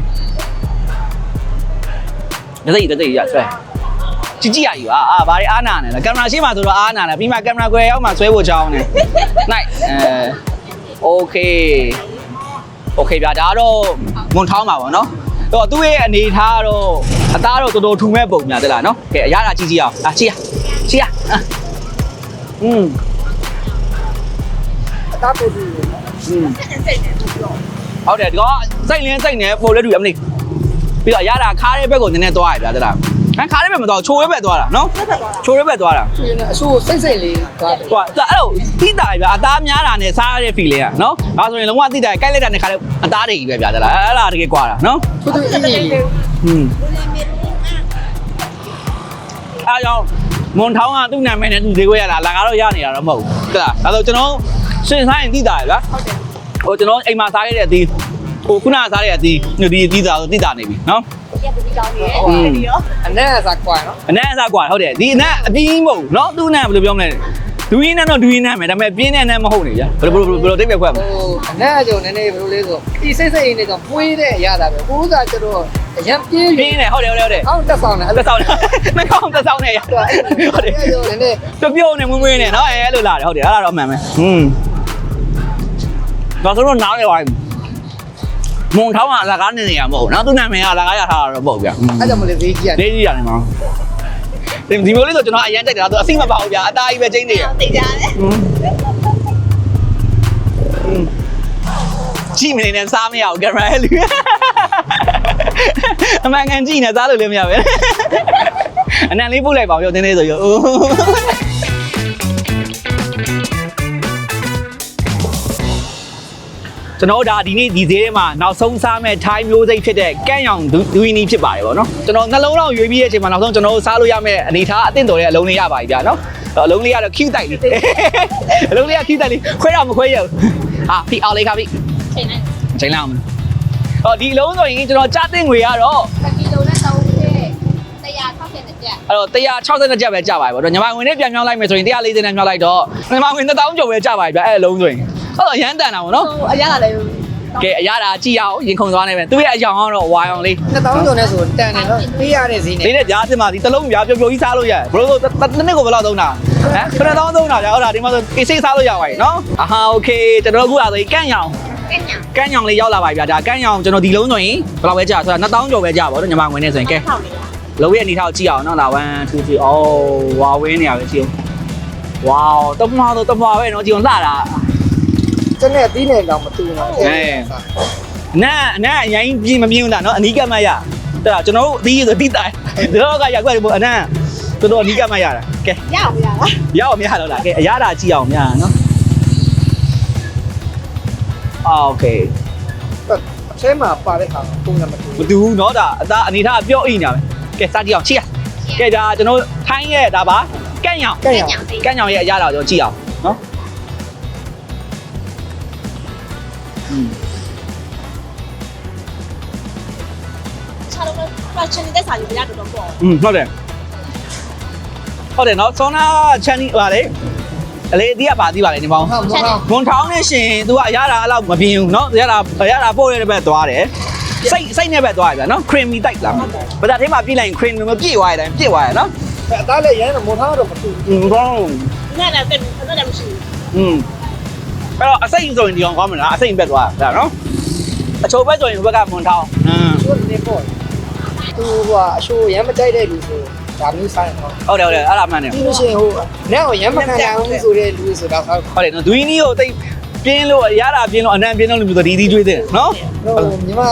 တစ်စိမ့်တစ်စိမ့်ရဆွဲကြည့်ကြည့်ရယူအာအာဘာတွေအားနာနေလဲကင်မရာရှေ့မှာဆိုတော့အားနာတယ်ပြီးမှကင်မရာကွယ်ရောက်မှဆွဲဖို့ကြောင်းနေ နိုင်အဲโอเคโอเคဗျာဒါကတော့မွန်ထောင်းပါဗောနော်တော့သူ့ရဲ့အနေထားကတော့အသားတော့တော်တော်ထူမဲ့ပုံများသလားနော်ကဲအရသာကြည့်ကြည့်အောင်အာကြည့်ရကြည့်ရအာอืม အသားပို့ပြီး อืมဟုတ်တယ်ဒီကောင်စိတ်လင်းစိတ်နေပို့လဲတူရမလို့ ပြီးတော့ရတာခါးတဲ့ဘက်ကိုနည်းနည်းသွားရပြတဲ့လားဟမ်ခါးတဲ့ဘက်မသွားချိုးရဲဘက်သွားတာနော်ချိုးရဲဘက်သွားတာချိုးရဲနဲ့အဆိုးစိတ်စိတ်လေးသွားတယ်ဟိုကအဲ့လိုတိတာပြအသားများတာနဲ့စားရတဲ့ feel လေးอ่ะနော်ဒါဆိုရင်လုံးဝတိတာကြိုက်လိုက်တာနဲ့ခါးတဲ့အသားတွေကြီးပဲပြတဲ့လားအဲ့လားတကယ်ကွာတာနော်သူသူအင်းကြီးဟွန်းအားကြောင့်မွန်ထောင်းကသူ့နာမည်နဲ့သူဈေးဝယ်ရတာလာကတော့ရနေတာတော့မဟုတ်ဘူးဟုတ်လားဒါဆိုကျွန်တော်ရှင်းဆိုင်တိတာရလားဟုတ်တယ်ဟိုကျွန်တော်အိမ်မှာစားခဲ့တဲ့အသေး ဟိုခုနကစားတဲ့အသီးဒီအသီးစားကိုတိတာနေပြီနော်ရက်ပြီးကြောင်းနေတယ်ရောအနက်အစားကွာနော်အနက်အစားကွာဟုတ်တယ်ဒီအနက်အသီးမဟုတ်နော်သူ့အနက်ဘယ်လိုပြောမလဲဒူရင်းနဲ့တော့ဒူရင်းနဲ့မယ်ဒါပေမဲ့ပြင်းတဲ့နဲ့မဟုတ်နေဗျာဘယ်လိုဘယ်လိုဘယ်လိုတိတ်ပြခွက်မလဲဟိုအနက်အကြုံနည်းနည်းဘယ်လိုလဲဆိုဒီစိတ်စိတ်အင်းနဲ့ကြောင့်ပွေးတဲ့အရာတာပဲဟိုးစားကျတော့အရင်ပြင်းပြင်းနေဟုတ်တယ်ဟုတ်တယ်ဟုတ်တယ်အောင်းတက်ဆောင်တယ်အဲ့လိုဆောင်တယ်နှကောင်းတက်ဆောင်နေရဟုတ်တယ်နည်းနည်းတပြုတ်နေမွေးမွေးနေနော်အဲ့လိုလာတယ်ဟုတ်တယ်အဲ့ဒါတော့အမှန်ပဲဟွန်းဒါဆိုတော့နားရပါတယ် မုံထောင်းကအလကားနေနေရမဟုတ်နော်သူနာမည်ကအလကားရထားတာတော့မဟုတ်ဗျာအဲ့ကြောင့်မလေးဈေးကြီးရတယ်လေးကြီးရတယ်မှာဒီဒီမျိုးလေးဆိုကျွန်တော်အရင်တက်တယ်တော့အစိမပါဘူးဗျာအသားကြီးပဲချင်းနေရသိကြတယ်ကြည့်မနေနဲ့စားမရဘူးကင်မရာလူအမှန်ကန်ကြည့်နေစားလို့လည်းမရပဲအနံလေးပို့လိုက်ပါဦးပြောတင်းသေးဆိုရော ကျွန်တော်ဒါဒီနေ့ဒီဈေးထဲမှာနောက်ဆုံးစားမဲ့ Thai မျိုးစိတ်ဖြစ်တဲ့ကန့်ရောင်ဒူဝီနီဖြစ်ပါတယ်ဗောနော်ကျွန်တော်နှလုံးတော့ရွေးပြီးတဲ့အချိန်မှာနောက်ဆုံးကျွန်တော်တို့စားလို့ရမယ့်အနေထားအသင့်တော်တဲ့အလုံးလေးရပါပြီဗျာနော်အလုံးလေးကတော့ cute တိုက်လေးအလုံးလေးက cute တိုက်လေးခွဲတော့မခွဲရဘူးဟာဖိအောင်လေးခါဖိချိန်လိုက်ချိန်လိုက်အောင်မလို့။အော်ဒီအလုံးဆိုရင်ကျွန်တော်ကြားသိငွေကတော့1ကီလိုနဲ့3တဲ့160တဲ့ကျက်အဲ့တော့160ကျပ်ပဲကျပါပြီပေါ့။ညီမဝင်နဲ့ပြန်မြောင်းလိုက်မယ်ဆိုရင်140နဲ့မြောင်းလိုက်တော့ညီမဝင်1000ကျော်ပဲကျပါပြီဗျအဲ့အလုံးဆိုရင်။ ဟုတ်တော့ရမ်းတန်တာပေါ့နော် ဟိုအရသာလည်း ။ကဲအရသာကြည့်အောင်ရင်ခုန်သွားနေပဲ။သူ့ရဲ့အယောင်ကတော့ဝါအောင်လေး နှစ်တောင်းကျော်နဲ့ဆိုတန်တယ်နော်ပေးရတဲ့ဈေးနဲ့ လေးနဲ့ကြားစင်မှာဒီတစ်လုံးပြားပျော်ပျော်ကြီးစားလို့ရတယ်ဘလို့ဆိုတစ်နှစ်ကိုဘယ်လောက်သုံးတာဟမ်ခဏတောင်းသုံးတာကြာဟုတ်လားဒီမှာဆိုအေးစိတ်စားလို့ရပါပြီနော်အာဟာโอเคကျွန်တော်တို့အခုလာဆိုရင်ကန့်ရောင် ကည ကန့်ရောင်လေးရောက်လာပါပြီဗျာဒါကန့်ရောင်ကျွန်တော်ဒီလုံးဆိုရင်ဘယ်လောက်ပဲကြာဆိုတာ2000ကျော်ပဲကြာပါတော့ညီမဝင်နေဆိုရင်ကဲ လုံးရဲ့အနေထားကိုကြည့်အောင်နော်လာ1 2 3အော်ဝါဝင်းနေရပဲကြည့်အောင်ဝေါတမွားတော့တမွားပဲနော်ကြည့်အောင်လှတာ ကျန်တဲ့ပြီးနေတော့မတူဘူးနော် အနက်အနက်အရင်ပြင်းမပြင်းဘူးလားနော်အနီးကပ်မှရတဲ့ကျွန်တော်တို့အသီးဆိုတိတိုင်ဒီတော့ကရက်ွက်လို့အနက်တော်တော်အနီးကပ်မှရတာကဲ ရအောင်ရလား ရအောင်မရတော့လားကဲအရသာကြည့်အောင်များနော်အော်โอเค အထဲမှာပါတဲ့ခါပုံစံမတူ မတူဘူးเนาะဒါအသားအနေထားအပြော့အိညာပဲကဲစကြည့်အောင်ချိရကဲဒါကျွန်တော်ထိုင်းရဲ့ဒါပါကန့်ရောင် ကဲ့ရအောင် ကန့်ရောင်ရဲ့အရသာကိုကျွန်တော်ကြည့်အောင်เ นาะอืม ခြားတော့ကချန်နေတဲ့စာကြီးမရတော့တော့ပေါ့ อืมဟုတ်တယ်ဟုတ်တယ်เนาะဆောနာချန်နီပါလေအလေအတီးကပါသေးပါလေဒီပေါင်း ဟုတ်ဟုတ် ဂွန်ထောင်းနဲ့ရှင် तू ကအရသာအဲ့လောက်မပြင်းဘူးเนาะရတာရတာပို့ရတဲ့ဘက်သွားတယ်စိတ်စိတ်နဲ့ဘက်သွားရဗျာเนาะ creamy type လားဘာသာထဲမှာပြည့်လိုက်ရင် cream မပြည့်သွားရတိုင်းပြည့်သွားရเนาะ အသားလည်းရမ်းတော့မထားတော့မတူဘူး อืมကောင်း နဲ့လည်းကနဲ့လည်းမရှိ อืม အဲ့တော့အစိမ့်ဆိုရင်ဒီကောင်ကောင်းမလားအစိမ့်ဘက်သွားတာနော်အချိုးဘက်ဆိုရင်ဘက်ကမွန်ထောင်းอืมသူနေပေါ့သူကအရှိုးရမ်းမကြိုက်တဲ့လူဆိုဒါမျိုးဆိုင်တော့ဟုတ်တယ်ဟုတ်တယ်အဲ့ဒါမှန်တယ်ပြီးလို့ရှိရင်ဟိုနဲ့ကိုရမ်းမခံရဘူးဆိုတဲ့လူဆိုတော့ဟိုဟုတ်တယ်နော်ဒူးနီကိုတိတ်ပြင်းလို့ရတာပြင်းလို့အနံပြင်းလို့လူမျိုးဆိုဒီဒီကျွေးတယ်နော်ညီမ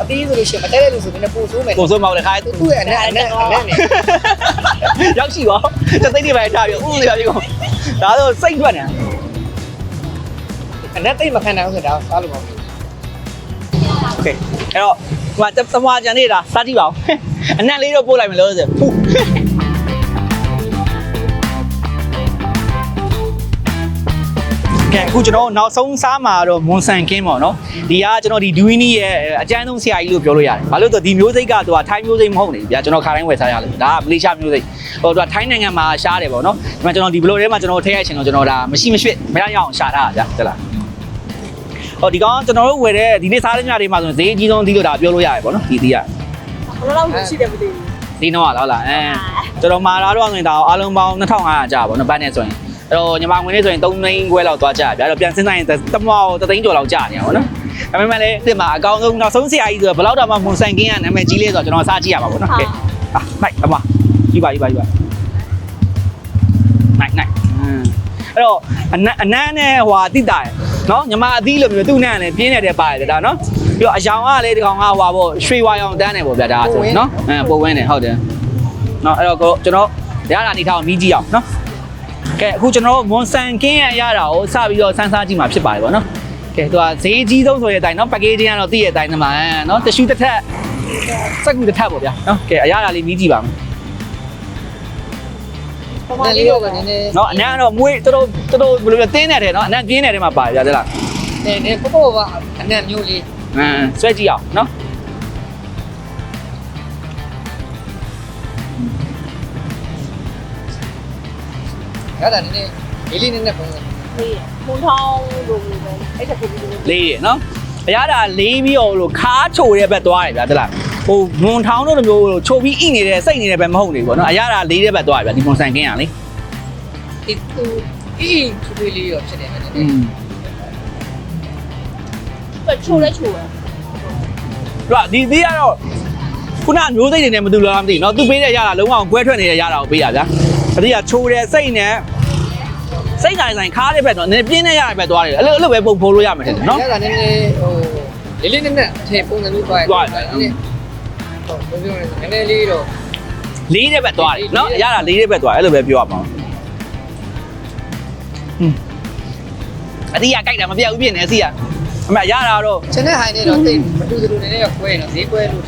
အတီးဆိုလို့ရှိရင်မကြိုက်တဲ့လူဆိုရင်ပို့ဆိုးမယ်ကိုစိုးမောက်လည်းခါသူ့ရဲ့အနဲ့အနဲ့အနဲ့နဲ့ရောက်ရှိပါစသိတွေပဲထားပြီးဥနေပါပြီကောင်ဒါဆိုစိတ်ထွက်နေ အနဲ့တိတ်မခံနိုင်ဘူးဆိုတော့စားလို့မဟုတ်ဘူး โอเคအဲ့တော့ဒီမှာသမွာကြံနေတာစားကြည့်ပါဦးအနံလေးတော့ပို့လိုက်မယ်လို့ဆိုဖူးကဲအခုကျွန်တော်နောက်ဆုံးစားမှာတော့မွန်ဆန်ကင်းပေါ့နော်ဒီကကျွန်တော်ဒီဒူဝီနီရဲ့အကျန်းဆုံးဆရာကြီးလို့ပြောလို့ရတယ်ဘာလို့လဲဆိုတော့ဒီမျိုးစိတ်ကသူကထိုင်းမျိုးစိတ်မဟုတ်နေဗျာကျွန်တော်ခါတိုင်းဝယ်စားရလို့ဒါကမလေးရှားမျိုးစိတ်ဟိုသူကထိုင်းနိုင်ငံမှာရှားတယ်ပေါ့နော်ဒီမှာကျွန်တော်ဒီဘလိုထဲမှာကျွန်တော်ထည့်ရချင်တော့ကျွန်တော်ဒါမရှိမရွှေ့မရရအောင်ရှာထားတာဗျာဟုတ်လား ဟောဒီကောင်ကျွန်တော်တို့ဝယ်တဲ့ဒီနေ့စားတဲ့ညတွေမှာဆိုရင်ဈေးအကြီးဆုံးဒီလိုဒါပြောလို့ရတယ်ပေါ့နော်ဒီဒီကဘယ်လောက်ရှိတယ်မသိဘူးဒီတော့လားဟုတ်လားအဲကျွန်တော်မာလာတော့ဆိုရင်ဒါအားလုံးပေါင်း2500ကျပါဘောနော်ဘတ်နဲ့ဆိုရင်အဲ့တော့ညီမငွေနဲ့ဆိုရင်3သိန်းခွဲလောက်သွားကြဗျာအဲ့တော့ပြန်စဉ်းစားရင်တမောတသိန်းကျော်လောက်ကျနေရပါဘောနော်ဒါပေမဲ့လည်းဒီမှာအကောင်းဆုံးနောက်ဆုံးဆရာကြီးဆိုတော့ဘယ်လောက်တော့မှမွန်ဆန်ကင်းကနာမည်ကြီးလေးဆိုတော့ကျွန်တော်စားကြည့်ရပါဘောနော်ကဲဟာနိုင်အမကြီးပါကြီးပါကြီးပါနိုင်နိုင်အဲ့တော့အနအနန်းနဲ့ဟွာတိတာရယ် နော်ညီမအသီးလိုမျိုးသူ့နဲ့လည်းပြင်းနေတဲ့ပါတယ်ဒါနော်ပြီးတော့အယောင်ကလည်းဒီကောင်ကဟွာပေါ့ရွှေဝါရောင်တန်းတယ်ပေါ့ဗျာဒါဆိုနော်အဲပုံဝင်းတယ်ဟုတ်တယ်နော်အဲ့တော့ကျွန်တော်ရတာနေထားအောင်မီးကြည့်အောင်နော်ကဲအခုကျွန်တော်ဝန်ဆန်ကင်းရရတာကိုစပြီးတော့စမ်းစားကြည့်မှာဖြစ်ပါတယ်ပေါ့နော်ကဲသူကဈေးကြီးဆုံးဆိုတဲ့အတိုင်းနော် packaging ကတော့သိရတဲ့အတိုင်းသမားနော်တ िश ူးတစ်ထပ်စက်ကူတစ်ထပ်ပေါ့ဗျာနော်ကဲအရတာလေးမီးကြည့်ပါမယ် ဒါလေးတော့ကနည်းနည်းနော်အနံ့ကတော့မွေးတော်တော်တော်တော်ဘယ်လိုလဲတင်းနေတယ်နော်အနံ့ပြင်းနေတယ်မှာပါကြတယ်လားနည်းနည်းပေါ့ပေါ့ကအနံ့မျိုးလေးအင်းဆွဲကြည့်အောင်နော်အဲ့ဒါနည်းနည်းလေးလေးနည်းနည်းပုံစံလေးခုံထောင်းလို့ပဲအဲ့ဒါကိုလေးရနော်အရာဒါလေးပြီးအောင်လို့ခါချိုတဲ့ဘက်သွားတယ်ဗျာတလား ဟိုမွန်ထောင်းတို့လိုမျိုးလို့ချိုပြီးဣနေတဲ့စိတ်နေတဲ့ဘက်မဟုတ်နေဘူးဗောနော်အရတာလေးတဲ့ဘက်သွားတယ်ဗျာဒီမွန်ဆန်ကင်းရလေ ဒီသူအေးချွေးလေးရောဖြစ်တယ်နည်းန อื ည်း ม ချိုးလဲချိုးတယ် ဟုတ်ဒီဒီကတော့ခုနမျိုးစိတ်တွေနဲ့မတူလားမသိဘူးเนาะသူပေးတဲ့ရတာလုံးဝကွဲထွက်နေတဲ့ရတာကိုပေးရဗျာအတိကချိုးတဲ့စိတ်နဲ့စိတ်တိုင်းဆိုင်ခါတဲ့ဘက်တော့နည်းပြင်းတဲ့ရတဲ့ဘက်သွားတယ်အဲ့လိုအဲ့လိုပဲပုံဖိုးလို့ရမှာတယ်เนาะ ရတာနည်းနည်းဟိုလေးလေးနည်းနည်းအထည်ပုံစံမျိုးသွားတယ် နည်းနည်းဟုတ်ပြောနေနည်းနည်းလေးတော့ လေးတဲ့ဘက်သွားတယ်เนาะရတာလေးတဲ့ဘက်သွားတယ်အဲ့လိုပဲပြောရမှာอืมအတိကကြိုက်တာမပြတ်ဘူးပြင်းနေအစီကအမေရတာတော့ ကျန်တဲ့ဟိုင်းနေတော့တိတ်မတူတူနည်းနည်းတော့ကွဲနော်ဈေးကွဲလို့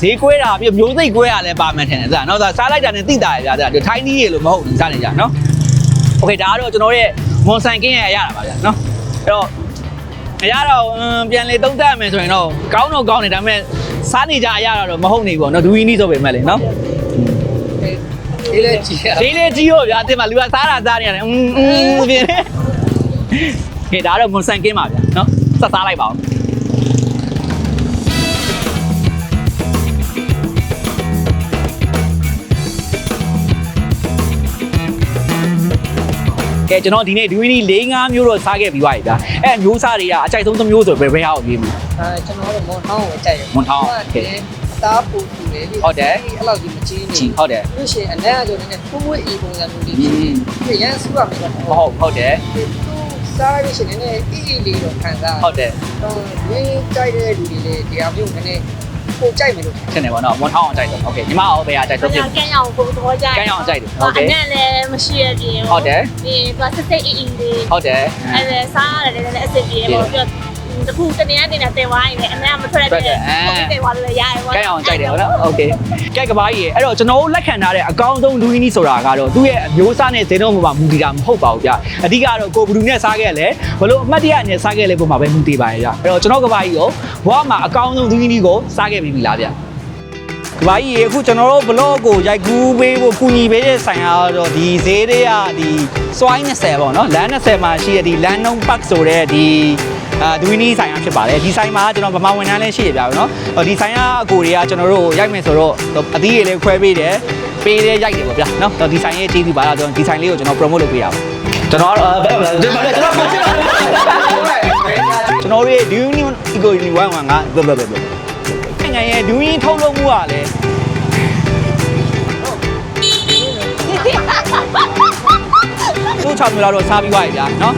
ဈေးကွဲတာပြီးမျိုးစိတ်ကွဲတာလည်းပါမှန်းထင်တယ်စားနော်စားစားလိုက်တာနဲ့တိတာရကြတယ်ထိုင်းနီးရေလို့မဟုတ်ဘူးစားနေကြနော်โอเคဒါကတော့ကျွန်တော်ရဲ့မွန်ဆန်ကင်းရဲ့အရတာပါဗျာနော်အဲ့တော့အရတော့ပြန်လေတုံးတက်မယ်ဆိုရင်တော့ကောင်းတော့ကောင်းတယ်ဒါပေမဲ့ စားနေကြအရတာတော့မဟုတ်နေဘူးနော်ဒူဝီနီးဆိုပေမဲ့လေနော် ဒီလေးကြည့်ရ ဈေးလေးကြီးရောဗျာအတင်မှာလူကစားတာစားနေရတယ်อืมอืมပြင်းကဲဒါတော့မွန်ဆန်ကင်းပါဗျာနော်ဆက်စားလိုက်ပါဦး ကဲကျွန်တော်ဒီနေ့ဒူဝီနီ၄၅မျိုးတော့စားခဲ့ပြီးသွားပြီဗျာအဲမျိုးစားတွေကအကြိုက်ဆုံးတစ်မျိုးဆိုဘယ်ဘယ်ဟာကိုပြေးမလဲ အဲကျွန်တော်တို့မွန်ထောင်းကိုကြိုက်ရ မွန်ထောင်း အ သားပူပူလေလေ ဟုတ်တယ် အဲ့လောက်ကြီးမကြီးနေ ကြည့်ဟုတ်တယ် လို့ရှိရင်အနက်ကကြောင့်လည်းပုံမွေးအီပုံစံမျိုးလေးဖြစ်ပြီးရန်စုရမယ်ပေါ့ ဟုတ်ဟုတ်တယ် သူစားရရှင်လည်းအီအီလေးတော့ခံစား ဟုတ်တယ် ဟိုရင်းကြိုက်တဲ့လူတွေလည်းတရားမျိုးနည်းနည်းကိုကြိုက်မယ်လို့ ထင်တယ်ပေါ့နော်မွန်ထောင်းအောင်ကြိုက်တယ်โอเคညီမအောင်ဘယ်ဟာကြိုက်ဆုံးဖြစ် ကန်းရောင်ပုံသဘောကျ ကန်းရောင်ကြိုက်တယ်โอเค အနက်လည်းမရှိရပြင် ဟုတ်တယ် ပြီးတော့စစ်စစ်အင်းအင်းလေး ဟုတ်တယ် အဲ့ဒါစားရတယ်လည်းလည်းအစစ်ပြေပေါ့ပြီးတော့ တခုတနေ့အနေနဲ့တင်သွားရင်လည်းအမေကမထွက်တဲ့ပြင်ကိုတင်သွားလို့လည်းရတယ်ပေါ့။ကြိုက်အောင်ကြိုက်တယ်ဟုတ်လား။ Okay ။ကြိုက်ကဘာကြီးရယ်အဲ့တော့ကျွန်တော်တို့လက်ခံထားတဲ့အကောင်းဆုံးလူရင်းကြီးဆိုတာကတော့သူ့ရဲ့အမျိုးအစားနဲ့ဈေးနှုန်းပေါ်မှာမူတည်တာမဟုတ်ပါဘူးဗျ။အဓိကတော့ကိုဘလူနဲ့စားခဲ့လဲဘလို့အမှတ်တရနဲ့စားခဲ့လဲပုံမှာပဲမူတည်ပါရဲ့ဗျ။အဲ့တော့ကျွန်တော်ကဘာကြီးရောဘွားမှာအကောင်းဆုံးလူရင်းကြီးကိုစားခဲ့ပြီးပြီလားဗျ။ကဘာကြီးအခုကျွန်တော်တို့ blog ကိုရိုက်ကူးပေးဖို့ကူညီပေးတဲ့ဆိုင်ရာတော့ဒီဈေးတွေကဒီ swine 20ပေါ့နော်လမ်း20မှာရှိတဲ့ဒီ landong park ဆိုတဲ့ဒီ အာဒူဝီနီဆိုင်ကဖြစ်ပါတယ်ဒီဆိုင်မှာကျွန်တော်ဗမာဝန်ထမ်းလည်းရှိရပြပါတော့ဟောဒီဆိုင်ကအကိုတွေကကျွန်တော်တို့ရိုက်မယ်ဆိုတော့အသီးတွေလည်းခွဲပေးတယ်ပေးတယ်ရိုက်တယ်ပေါ့ဗျာနော်ဒီဆိုင်ရဲ့ကျေးဇူးပါလားကျွန်တော်ဒီဆိုင်လေးကိုကျွန်တော် promote လုပ်ပေးတာပါကျွန်တော်ကတော့ဘယ်မှာကျွန်တော်ကျွန်တော်ကျွန်တော်ရဲ့ do you need ego in one one ကဘယ်ဘယ်ဘယ်နိုင်ငံရဲ့ do you ထုတ်လုပ်မှုကလည်းသူ့6မျိုးလောက်တော့စားပြီးသွားပြီဗျာနော်